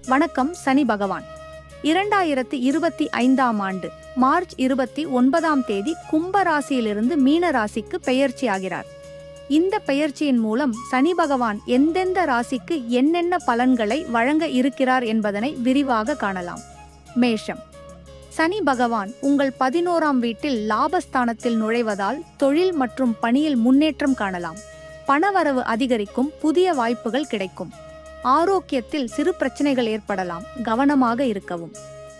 வணக்கம் சனி பகவான். இரண்டாயிரத்தி இருபத்தி ஐந்தாம் ஆண்டு மார்ச் இருபத்தி ஒன்பதாம் தேதி கும்ப ராசியிலிருந்து மீன ராசிக்கு பெயர்ச்சியாகிறார் இந்த பெயர்ச்சியின் மூலம் சனி பகவான் எந்தெந்த ராசிக்கு என்னென்ன பலன்களை வழங்க இருக்கிறார் என்பதனை விரிவாக காணலாம். மேஷம். சனி பகவான் உங்கள் பதினோராம் வீட்டில் லாபஸ்தானத்தில் நுழைவதால் தொழில் மற்றும் பணியில் முன்னேற்றம் காணலாம். பணவரவு அதிகரிக்கும் புதிய வாய்ப்புகள் கிடைக்கும். ஆரோக்கியத்தில் சிறு பிரச்சனைகள் ஏற்படலாம். கவனமாக இருக்கவும்.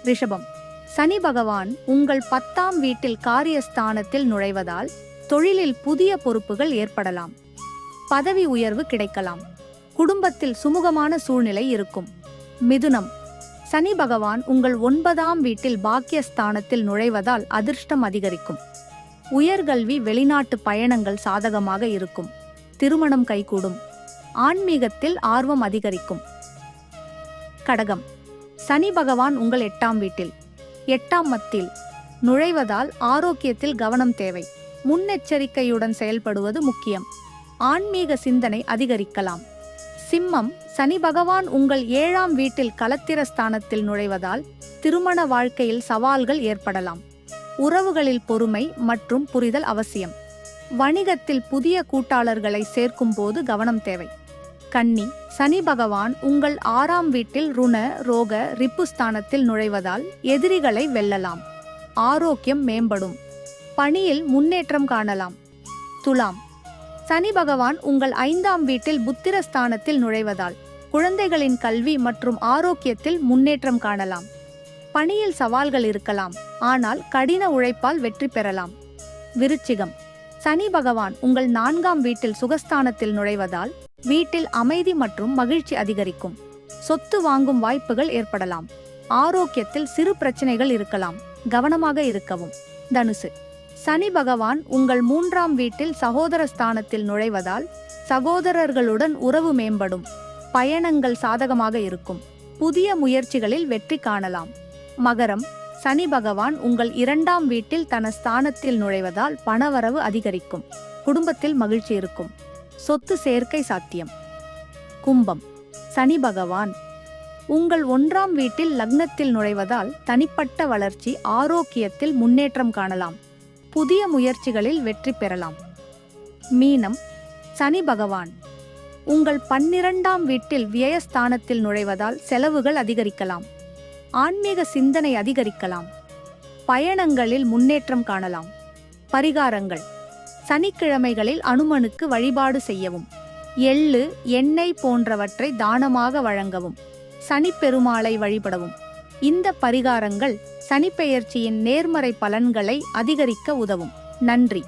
ரிஷபம். சனி பகவான் உங்கள் பத்தாம் வீட்டில் காரியஸ்தானத்தில் நுழைவதால் தொழிலில் புதிய பொறுப்புகள் ஏற்படலாம். பதவி உயர்வு கிடைக்கலாம். குடும்பத்தில் சுமூகமான சூழ்நிலை இருக்கும். மிதுனம். சனி பகவான் உங்கள் ஒன்பதாம் வீட்டில் பாக்கியஸ்தானத்தில் நுழைவதால் அதிர்ஷ்டம் அதிகரிக்கும். உயர்கல்வி வெளிநாட்டு பயணங்கள் சாதகமாக இருக்கும். திருமணம் கைகூடும். ஆன்மீகத்தில் ஆர்வம் அதிகரிக்கும். கடகம். சனி பகவான் உங்கள் எட்டாம் வீட்டில். எட்டாம் மத்தில் நுழைவதால் ஆரோக்கியத்தில் கவனம் தேவை. முன்னெச்சரிக்கையுடன் செயல்படுவது முக்கியம். ஆன்மீக சிந்தனை அதிகரிக்கலாம். சிம்மம். சனி பகவான் உங்கள் ஏழாம் வீட்டில் கலத்திர ஸ்தானத்தில் நுழைவதால் திருமண வாழ்க்கையில் சவால்கள் ஏற்படலாம். உறவுகளில் பொறுமை மற்றும் புரிதல் அவசியம். வணிகத்தில் புதிய கூட்டாளர்களை சேர்க்கும் போது கவனம் தேவை. கன்னி சனி பகவான் உங்கள் ஆறாம் வீட்டில் ருண ரோக ரிப்பு ஸ்தானத்தில் நுழைவதால் எதிரிகளை வெல்லலாம். ஆரோக்கியம் மேம்படும். பணியில் முன்னேற்றம் காணலாம். துலாம். சனி பகவான் உங்கள் ஐந்தாம் வீட்டில் புத்திர ஸ்தானத்தில் நுழைவதால் குழந்தைகளின் கல்வி மற்றும் ஆரோக்கியத்தில் முன்னேற்றம் காணலாம். பணியில் சவால்கள் இருக்கலாம். ஆனால் கடின உழைப்பால் வெற்றி பெறலாம். விருச்சிகம். சனி பகவான் உங்கள் நான்காம் வீட்டில் சுகஸ்தானத்தில் நுழைவதால் வீட்டில் அமைதி மற்றும் மகிழ்ச்சி அதிகரிக்கும். சொத்து வாங்கும் வாய்ப்புகள் ஏற்படலாம். ஆரோக்கியத்தில் சிறு பிரச்சனைகள் இருக்கலாம். கவனமாக இருக்கவும். தனுசு. சனி பகவான் உங்கள் மூன்றாம் வீட்டில் சகோதர ஸ்தானத்தில் நுழைவதால் சகோதரர்களுடன் உறவு மேம்படும். பயணங்கள் சாதகமாக இருக்கும். புதிய முயற்சிகளில் வெற்றி காணலாம். மகரம். சனி பகவான் உங்கள் இரண்டாம் வீட்டில் தன ஸ்தானத்தில் நுழைவதால் பணவரவு அதிகரிக்கும். குடும்பத்தில் மகிழ்ச்சி இருக்கும். சொத்து சேர்க்கை சாத்தியம். கும்பம். சனி பகவான். உங்கள் ஒன்றாம் வீட்டில் லக்னத்தில் நுழைவதால் தனிப்பட்ட வளர்ச்சி ஆரோக்கியத்தில் முன்னேற்றம் காணலாம். புதிய முயற்சிகளில் வெற்றி பெறலாம். மீனம். சனி பகவான். உங்கள் பன்னிரண்டாம் வீட்டில் வியயஸ்தானத்தில் நுழைவதால் செலவுகள் அதிகரிக்கலாம். ஆன்மீக சிந்தனை அதிகரிக்கலாம். பயணங்களில் முன்னேற்றம் காணலாம். பரிகாரங்கள். சனிக்கிழமைகளில் அனுமனுக்கு வழிபாடு செய்யவும். எள்ளு எண்ணெய் போன்றவற்றை தானமாக வழங்கவும். சனிப்பெருமாளை வழிபடவும். இந்த பரிகாரங்கள் சனிப்பெயர்ச்சியின் நேர்மறை பலன்களை அதிகரிக்க உதவும். நன்றி.